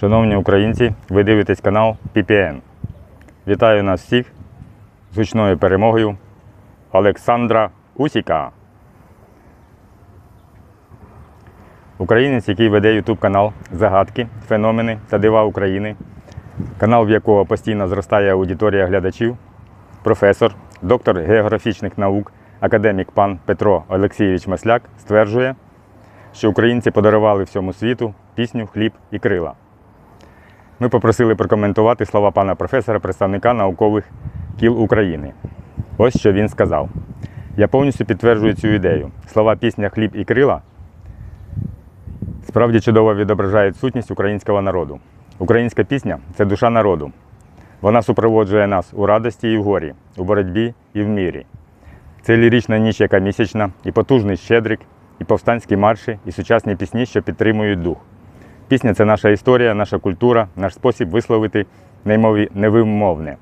Шановні українці, ви дивитесь канал PPN. Вітаю нас всіх з гучною перемогою Олександра Усіка. Українець, який веде YouTube канал Загадки, феномени та дива України, канал, в якого постійно зростає аудиторія глядачів, професор, доктор географічних наук, академік пан Петро Олексійович Масляк стверджує, що українці подарували всьому світу пісню, хліб і крила. Ми попросили прокоментувати слова пана професора, представника наукових кіл України. Ось що він сказав. Я повністю підтверджую цю ідею. Слова пісня Хліб і крила справді чудово відображають сутність українського народу. Українська пісня це душа народу. Вона супроводжує нас у радості і в горі, у боротьбі і в мірі. Це лірична ніч, яка місячна, і потужний щедрик, і повстанські марші, і сучасні пісні, що підтримують дух. Пісня це наша історія, наша культура, наш спосіб висловити неймові- невимовне.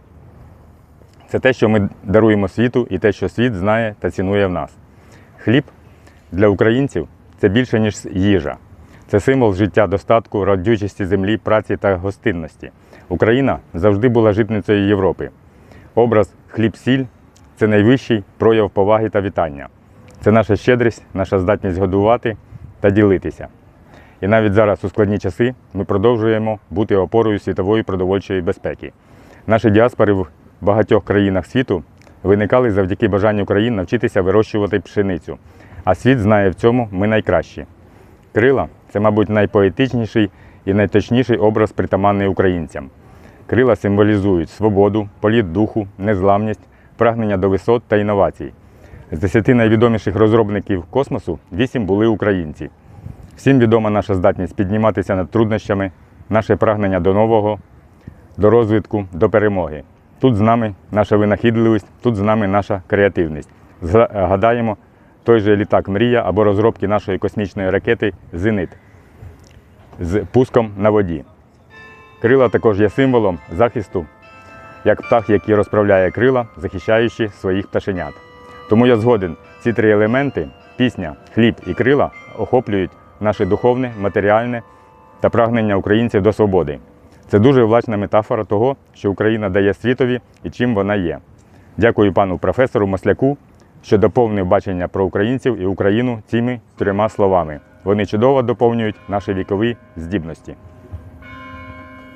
Це те, що ми даруємо світу, і те, що світ знає та цінує в нас. Хліб для українців це більше, ніж їжа. Це символ життя достатку, родючості землі, праці та гостинності. Україна завжди була житницею Європи. Образ хліб-сіль це найвищий прояв поваги та вітання. Це наша щедрість, наша здатність годувати та ділитися. І навіть зараз у складні часи ми продовжуємо бути опорою світової продовольчої безпеки. Наші діаспори в багатьох країнах світу виникали завдяки бажанню країн навчитися вирощувати пшеницю. А світ знає в цьому ми найкращі. Крила це, мабуть, найпоетичніший і найточніший образ притаманний українцям. Крила символізують свободу, політ духу, незламність, прагнення до висот та інновацій. З десяти найвідоміших розробників космосу вісім були українці. Всім відома наша здатність підніматися над труднощами, наше прагнення до нового, до розвитку, до перемоги. Тут з нами наша винахідливість, тут з нами наша креативність. Згадаємо той же літак Мрія або розробки нашої космічної ракети Зенит з пуском на воді. Крила також є символом захисту, як птах, який розправляє крила, захищаючи своїх пташенят. Тому я згоден, ці три елементи пісня, хліб і крила охоплюють наше духовне, матеріальне та прагнення українців до свободи. Це дуже влачна метафора того, що Україна дає світові і чим вона є. Дякую пану професору Масляку, що доповнив бачення про українців і Україну цими трьома словами. Вони чудово доповнюють наші вікові здібності.